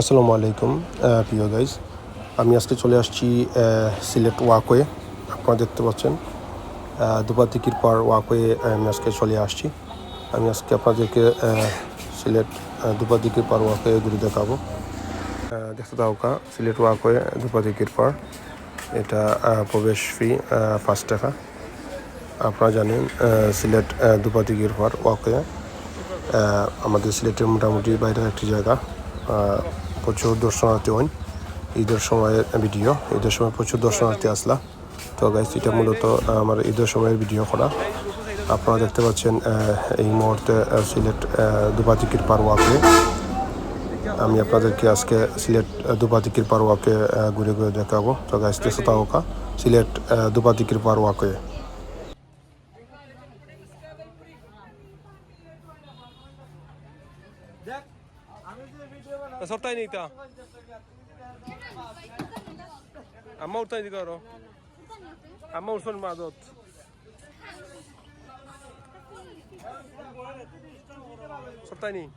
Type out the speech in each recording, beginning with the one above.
আসসালামু আলাইকুম প্রিয় গাইজ আমি আজকে চলে আসছি সিলেট ওয়াকওয়ে আপনারা দেখতে পাচ্ছেন দুপাতিকির পার ওয়াকওয়ে আমি আজকে চলে আসছি। আমি আজকে আপনাদেরকে সিলেট দুপাতিকির পার ওয়াকওয়ে ঘুরে দেখাবো। দেখতে দাওকা সিলেট ওয়াকওয়ে দুপাতিকির পার। এটা প্রবেশ ফি পাঁচ টাকা। আপনারা জানেন সিলেট দুপাতিকির পার ওয়াকওয়ে আমাদের সিলেটের মোটামুটি বাইরের একটি জায়গা। প্রচুর দর্শনার্থী হন ঈদের সময়ের ভিডিও, ঈদের সময় প্রচুর দর্শনার্থী আসলা। তো গাইস এটা মূলত আমার ঈদের সময়ের ভিডিও করা। আপনারা দেখতে পাচ্ছেন এই মুহূর্তে সিলেট দুপাতিকির পার ওয়াকে আমি আপনাদেরকে আজকে সিলেট দুপাতিকির পার ওয়াকে ঘুরে ঘুরে দেখাবো। তো গাইস দেখতে থাকা সিলেট দুপাতিকির পার সবটাই নেই তা। আম্মা উঠতাই দিকে আরও। আম্মা উঠছেন মাদত। সবটাই নেই।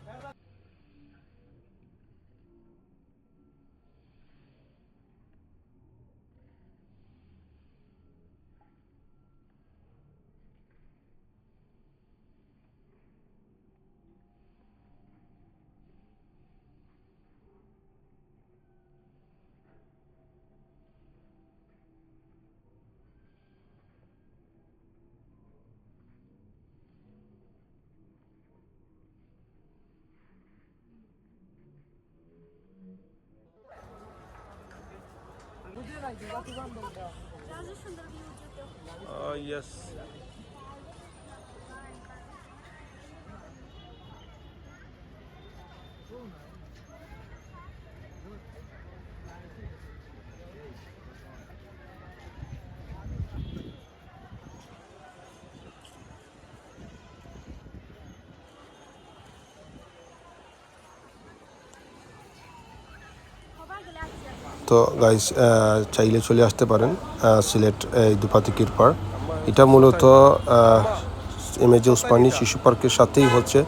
ইয়েস তো গাইস চাইলে চলে আসতে পারেন সিলেট এই দুপাতিকির পার এটা মূলত এম এ জে উসমানী শিশু পার্কের সাথেই হচ্ছে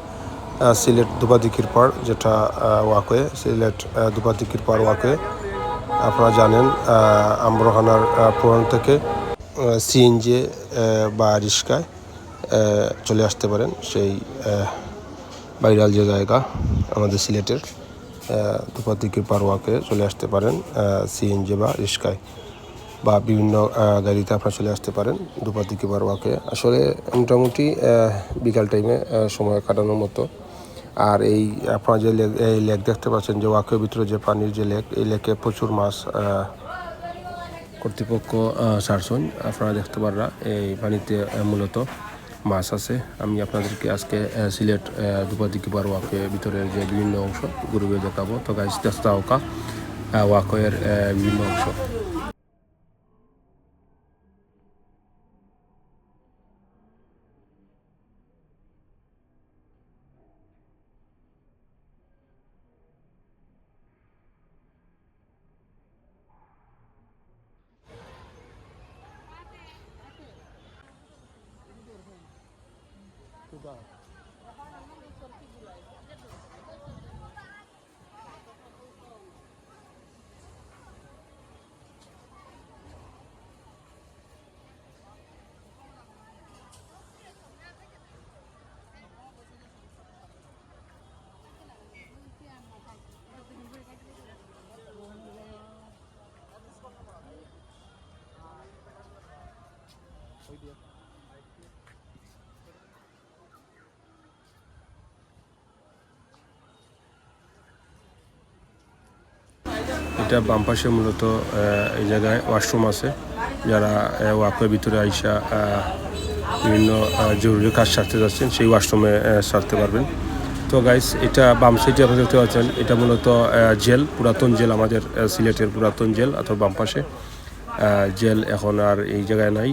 সিলেট দুপাতিকির পার যেটা ওয়াকওয়ে সিলেট দুপাতিকির পার ওয়াকওয়ে। আপনারা জানেন আম্রহানার পুরান থেকে সিএনজি বা রিস্কায় চলে আসতে পারেন সেই আহ, ভাইরাল যে জায়গা আমাদের সিলেটের। দুপাতিকির পারোয়াকে চলে আসতে পারেন সিএনজি বা রিস্কায় বা বিভিন্ন গাড়িতে আপনারা চলে আসতে পারেন দুপাতিকি পারোয়াকে আসলে মোটামুটি বিকাল টাইমে সময় কাটানোর মতো। আর এই আপনারা যে লেক এই লেক দেখতে পাচ্ছেন যে ওয়াকের ভিতরে যে পানির যে লেক, এই লেকে প্রচুর মাছ কর্তৃপক্ষ সারসন আপনারা দেখতে পাররা এই পানিতে মূলত মাছ আছে। আমি আপনাদেরকে আজকে সিলেট দুপাদিকি বার ওয়াকে ভিতরের যে বিভিন্ন অংশ ঘুরে দেখাবো। তো গাছ দেখতে ওকা ওয়াকের বিভিন্ন অংশ। এটা বাম পাশে মূলত এই জায়গায় ওয়াশরুম আছে। যারা ওয়াকের ভিতরে আইসা বিভিন্ন জরুরি কাজ সারতে যাচ্ছেন, সেই ওয়াশরুমে সারতে পারবেন। তো গাইস এটা বাম সাইডে আপনারা দেখতে পাচ্ছেন, এটা মূলত জেল, পুরাতন জেল, আমাদের সিলেটের পুরাতন জেল অথবা বাম পাশে। জেল এখন আর এই জায়গায় নাই।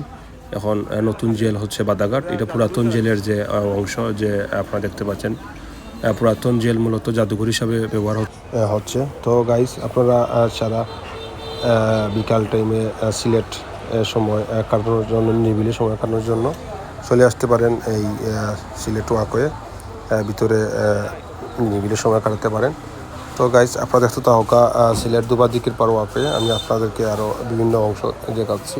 এখন নতুন জেল হচ্ছে বাদাঘাট। এটা পুরাতন জেলের যে অংশ, যে আপনারা দেখতে পাচ্ছেন। পুরাতন জেল মূলত জাদুঘর হিসাবে ব্যবহার হচ্ছে। তো গাইস আপনারা সারা বিকাল টাইমে সিলেট সময় কাটানোর জন্য নিরিবিলি সময় কাটানোর জন্য চলে আসতে পারেন এই সিলেট ওয়াকওয়ে ভিতরে আহ, নিরিবিলি সময় কাটাতে পারেন। তো গাইস আপনারা দেখতে তো হোকা সিলেট দুবার দিকের পার ওয়াপে আমি আপনাদেরকে আরও বিভিন্ন অংশ দেখাচ্ছি।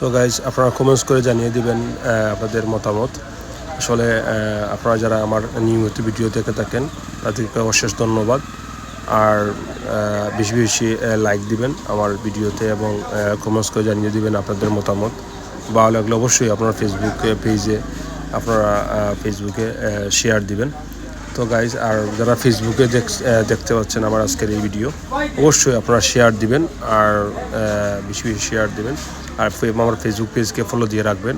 তো গাইজ আপনারা কমেন্টস করে জানিয়ে দিবেন আপনাদের মতামত। আসলে আপনারা যারা আমার নিয়মিত ভিডিও দেখে থাকেন, তাদেরকে অশেষ ধন্যবাদ। আর বেশি বেশি লাইক দিবেন আমার ভিডিওতে এবং কমেন্টস করে জানিয়ে দিবেন আপনাদের মতামত। ভালো লাগলে অবশ্যই আপনার ফেসবুক পেজে আপনারা ফেসবুকে শেয়ার দিবেন। তো গাইজ আর যারা ফেসবুকে দেখ- দেখতে পাচ্ছেন আমার আজকের এই ভিডিও অবশ্যই আপনারা শেয়ার দিবেন আর বেশি বেশি শেয়ার দিবেন। আর আমার ফেসবুক পেজকে ফলো দিয়ে রাখবেন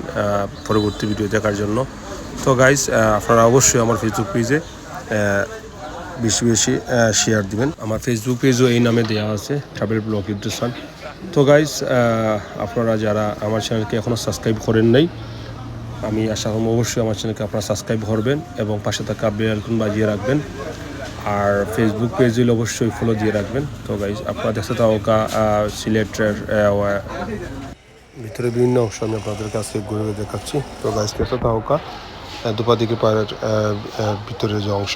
পরবর্তী ভিডিও দেখার জন্য। তো গাইজ আপনারা অবশ্যই আমার ফেসবুক পেজে বেশি বেশি শেয়ার দিবেন। আমার ফেসবুক পেজও এই নামে দেওয়া আছে ট্রাভেল ব্লগ ইদ্দুসান তো গাইজ আপনারা যারা আমার চ্যানেলকে এখনও সাবস্ক্রাইব করেন নাই আমি আশা করব অবশ্যই আমার চ্যানেলকে আপনারা সাবস্ক্রাইব করবেন এবং পাশে থাকা বেলকুন বাজিয়ে রাখবেন। আর ফেসবুক পেজ হলে অবশ্যই ফলো দিয়ে রাখবেন। তো গাইজ আপনারা দেখতে থাকা সিলেটের ভিতরে বিভিন্ন অংশ আমি আপনাদের কাছে ঘুরে দেখাচ্ছি। তো গাইজ দেখতে থাকা দুপা দিকে পাহাড়ের ভিতরের যে অংশ।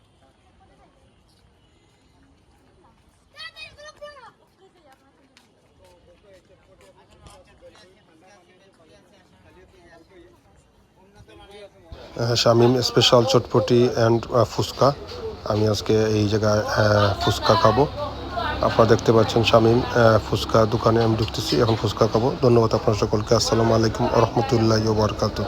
Shamim special chotpoti and fuchka. আমি আজকে এই জায়গায় আহ, ফুচকা খাব। আপনারা দেখতে পাচ্ছেন শামিম ফুচকা দোকানে আমি ঢুকতেছি এখন ফুচকা খাব। ধন্যবাদ আপনার সকলকে। আসসালামু আলাইকুম রহমতুল্লাহ বারকাতু